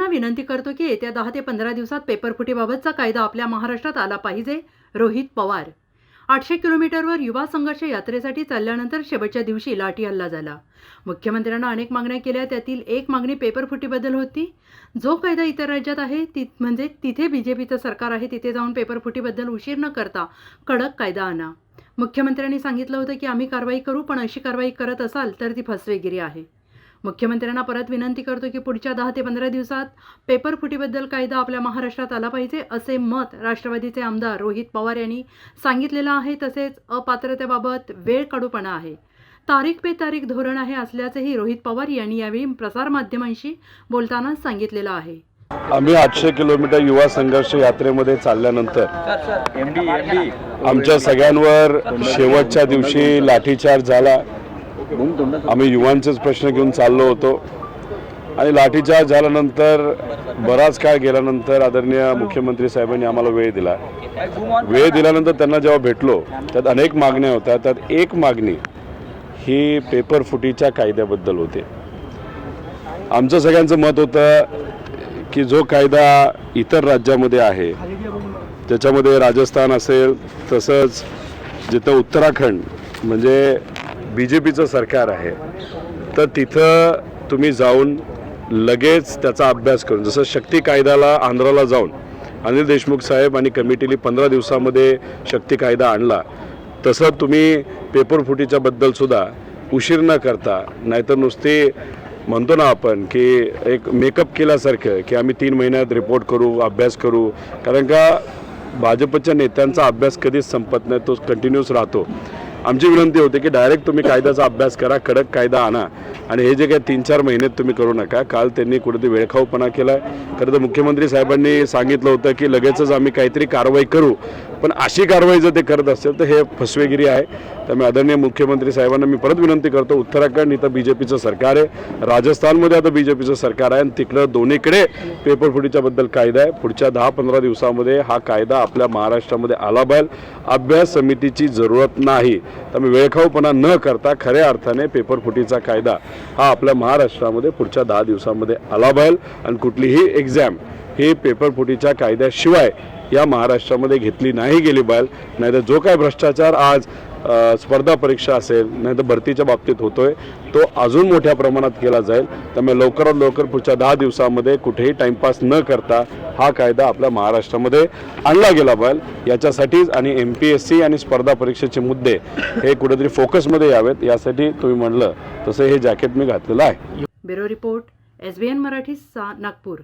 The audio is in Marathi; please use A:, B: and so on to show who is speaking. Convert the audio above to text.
A: मुख्यमंत्र्यांना विनंती करतो की येत्या दहा ते पंधरा दिवसात पेपरफुटीबाबतचा कायदा आपल्या महाराष्ट्रात आला पाहिजे. रोहित पवार. आठशे किलोमीटरवर युवा संघर्ष यात्रेसाठी चालल्यानंतर शेवटच्या दिवशी लाठी हल्ला झाला. मुख्यमंत्र्यांना अनेक मागण्या केल्या त्यातील एक मागणी पेपरफुटीबद्दल होती. जो कायदा इतर राज्यात आहे ती म्हणजे तिथे बी जे पीचं सरकार आहे तिथे जाऊन पेपरफुटीबद्दल उशीर न करता कडक कायदा आणा. मुख्यमंत्र्यांनी सांगितलं होतं की आम्ही कारवाई करू पण अशी कारवाई करत असाल तर ती फसवेगिरी आहे. मुख्यमंत्र्यांना परत विनंती करतो की पुढच्या दहा ते पंधरा दिवसात पेपर फुटीबद्दल कायदा आपल्या महाराष्ट्रात आला पाहिजे असे मत राष्ट्रवादीचे आमदार रोहित पवार यांनी सांगितलेलं आहे. तसेच अपात्रतेबाबत वेळ काढूपणा आहे. तारीख पे तारीख धोरण आहे असल्याचेही रोहित पवार यांनी यावेळी प्रसारमाध्यमांशी बोलताना सांगितलेलं आहे.
B: आम्ही आठशे किलोमीटर युवा संघर्ष यात्रेमध्ये चालल्यानंतर आमच्या सगळ्यांवर शेवटच्या दिवशी लाठीचार्ज झाला. आम्ही युवांचेच प्रश्न घेऊन चाललो होतो. आणि लाठीचार्ज झाल्यानंतर बराच काळ गेल्यानंतर आदरणीय मुख्यमंत्री साहेबांनी आम्हाला वेळ दिला. वेळ दिल्यानंतर त्यांना जेव्हा भेटलो त्यात अनेक मागण्या होत्या. त्यात एक मागणी ही पेपर फुटीच्या कायद्याबद्दल होते. आमचं सगळ्यांचं मत होतं की जो कायदा इतर राज्यामध्ये आहे त्याच्यामध्ये राजस्थान असेल तसंच जिथं उत्तराखंड म्हणजे बी जे पीचं सरकार आहे तर तिथं तुम्ही जाऊन लगेच त्याचा अभ्यास करून जसं शक्ती कायद्याला आंध्राला जाऊन अनिल देशमुख साहेब आणि कमिटीने पंधरा दिवसामध्ये शक्ती कायदा आणला तसं तुम्ही पेपर फुटीच्याबद्दलसुद्धा उशीर न करता नाहीतर नुसती म्हणतो ना आपण की एक मेकअप केल्यासारखं की आम्ही तीन महिन्यात रिपोर्ट करू अभ्यास करू कारण का भाजपच्या नेत्यांचा अभ्यास कधीच संपत नाही तो कंटिन्यूस राहतो. आमची विनंती होती की डायरेक्ट तुम्ही कायद्याचा अभ्यास करा कडक कायदा आणा. आणि हे जे काही तीन चार महिन्यात तुम्ही करू नका काल त्यांनी कुठेतरी वेळखाऊपणा केला खरं तर मुख्यमंत्री साहेबांनी सांगितलं होतं की लगेचच आम्ही काहीतरी कारवाई करू. पण अशी कारवाई जर ते करत असेल तर हे फसवेगिरी आहे. त्यामुळे आदरणीय मुख्यमंत्री साहेबांना मी परत विनंती करतो उत्तराखंड इथं बी जे पीचं सरकार आहे. राजस्थानमध्ये आता बी जे पीचं सरकार आहे आणि तिकडं दोन्हीकडे पेपर फुटीच्याबद्दल कायदा आहे. पुढच्या दहा पंधरा दिवसामध्ये हा कायदा आपल्या महाराष्ट्रामध्ये आला पाहिजे. अभ्यास समितीची जरूरत नाही. त्यामुळे वेळखाऊपणा न करता खऱ्या अर्थाने पेपर फुटीचा कायदा हा आपल्या महाराष्ट्रामध्ये पुढच्या दहा दिवसामध्ये आला पाहिजे आणि कुठलीही एक्झाम ही पेपर फुटीच्या कायद्याशिवाय या महाराष्ट्रामध्ये घेतली नाही गेली पाहिजे नाहीतर जो काय भ्रष्टाचार आज स्पर्धा परीक्षा असेल नाही तर भरतीच्या बाबतीत होतोय तो अजून मोठ्या प्रमाणात केला जाईल. त्यामुळे लवकरात लवकर पुढच्या दहा दिवसामध्ये कुठेही टाइमपास न करता हा कायदा आपल्या महाराष्ट्रामध्ये आणला गेला पाहिजे. याच्यासाठीच आणि एम पी एस सी आणि स्पर्धा परीक्षेचे मुद्दे हे कुठेतरी फोकसमध्ये यावेत. यासाठी तुम्ही म्हणलं तसं हे जॅकेट मी घातलेलं आहे.
A: Bureau report S B N Marathi सा नागपूर.